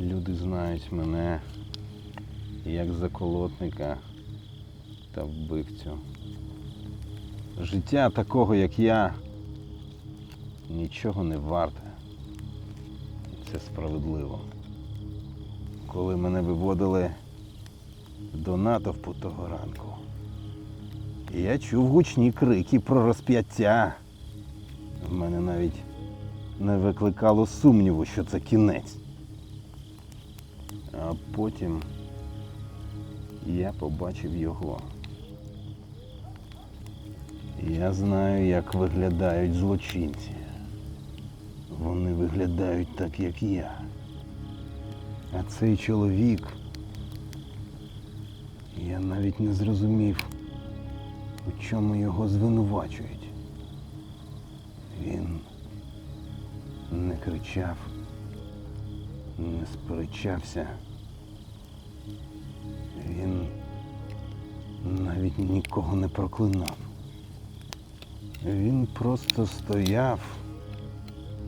сприймають мене як заколотника та вбивцю. Життя такого, як я, нічого не варте. Це справедливо. Коли мене виводили до натовпу того ранку, я чув гучні крики про розп'яття. В мене навіть не викликало сумніву, що це кінець. А потім я побачив його. Я знаю, як виглядають злочинці. Вони виглядають так, як я. А цей чоловік. Я навіть не зрозумів, у чому його звинувачують. Він не кричав, не сперечався. Він навіть нікого не проклинав. Він просто стояв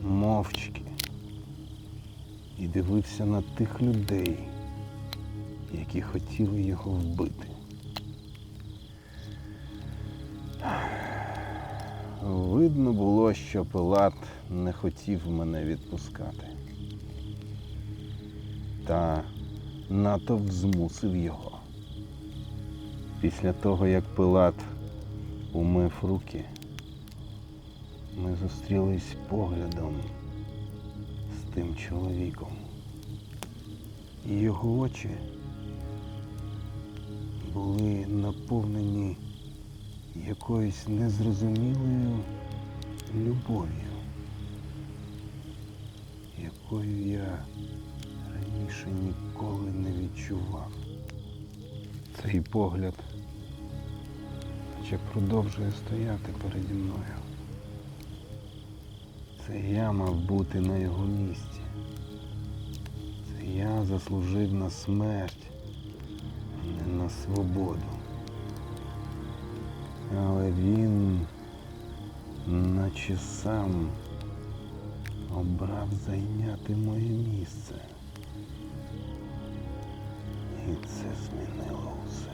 мовчки і дивився на тих людей, які хотіли його вбити. Видно було, що Пилат не хотів мене відпускати. Та натовп змусив його. Після того, як Пилат умив руки, ми зустрілись поглядом з тим чоловіком. І його очі були наповнені якоюсь незрозумілою любов'ю, якою я раніше ніколи не відчував. Цей погляд ще продовжує стояти переді мною. Це я мав бути на його місці. Це я заслужив на смерть, а не на свободу. Але він, наче сам, обрав зайняти моє місце. І це змінило усе.